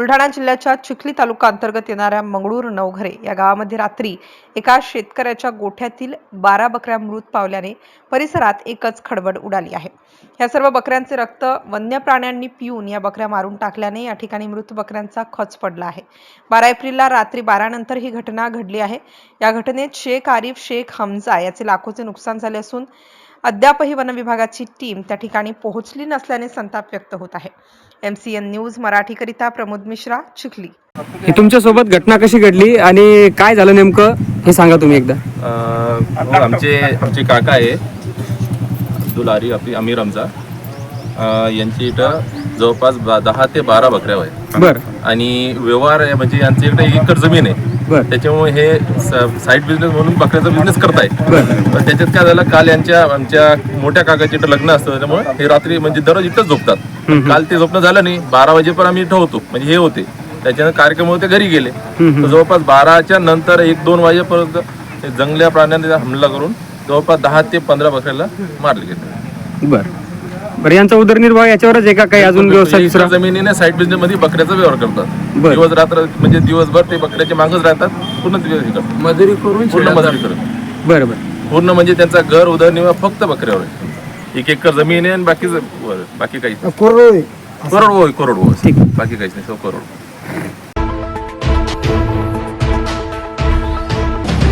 बुलढाणा जिल्ह्याच्या चिखली तालुका अंतर्गत येणाऱ्या मंगळूर नवघरे या गावामध्ये रात्री एका शेतकऱ्याच्या गोठ्यातील बारा बकऱ्या मृत पावल्याने परिसरात एकच खडबड उडाली आहे. या सर्व बकऱ्यांचे रक्त वन्य प्राण्यांनी पिऊन या बकऱ्या मारून टाकल्याने या ठिकाणी मृत बकऱ्यांचा खच पडला आहे. बारा एप्रिलला रात्री बारा नंतर ही घटना घडली आहे. या घटनेत शेख आरिफ शेख हमजा याचे लाखोचे नुकसान झाले असून अद्यापही वन विभागाची टीम त्या ठिकाणी पोहोचली नसल्याने संताप व्यक्त होत आहे. एम सी एन न्यूज मराठीकरिता प्रमोद मिश्रा चिखली. ही तुमच्यासोबत घटना कशी घडली आणि काय झालं नेमकं हे सांगा तुम्ही एकदा. अ, हो, आमचे आमचे काका आहे. अब्दुल आरी आपली अमीर रमजा यांची इथं जवळपास बा- दहा ते बारा बकऱ्या आहे बर. आणि व्यवहार आहे म्हणजे यांची इकडे एक एकर जमीन आहे. बर. त्याच्यामुळे हे साईड बिझनेस म्हणून बकऱ्याचा बिझनेस करताय बर पण त्याच्यात काय झालं काल यांच्या आमच्या मोठ्या काकाच्या इथं लग्न असतं त्याच्यामुळे हे रात्री म्हणजे दररोज इथंच झोपतात. काल ते झोपणं झालं नाही बारा वाजेपर्यंत आम्ही इथं होतो. म्हणजे हे होते. त्याच्यानं कार्यक्रम होते घरी गेले. तर जवळपास बाराच्या नंतर एक दोन वाजेपर्यंत ते जंगल्या प्राण्यांनी हमला करून जवळपास दहा ते पंधरा बकऱ्याला मारले गेले. बर. बरं यांचा उदरनिर्वाह याच्यावरच आहे का काही अजून व्यवसाय दुसरा? जमिनीने साईड बिझनेस मध्ये बकऱ्याचा व्यवहार करतात. बरं. दिवस रात्र म्हणजे दिवसभर ते बकऱ्याच्या मागच राहतात पूर्ण दिवस हे करतात. मजुरी करून पूर्ण मजुरी करतात. बरं बरं. पूर्ण म्हणजे त्यांचा घर उदरनिर्वाह फक्त बकऱ्यावर आहे. एक एकर जमीन आहे आणि बाकी बाकी काहीच नाही. कोरडोळी करोड होय करोड होय ठीक. बाकी काहीच नाही सो करोड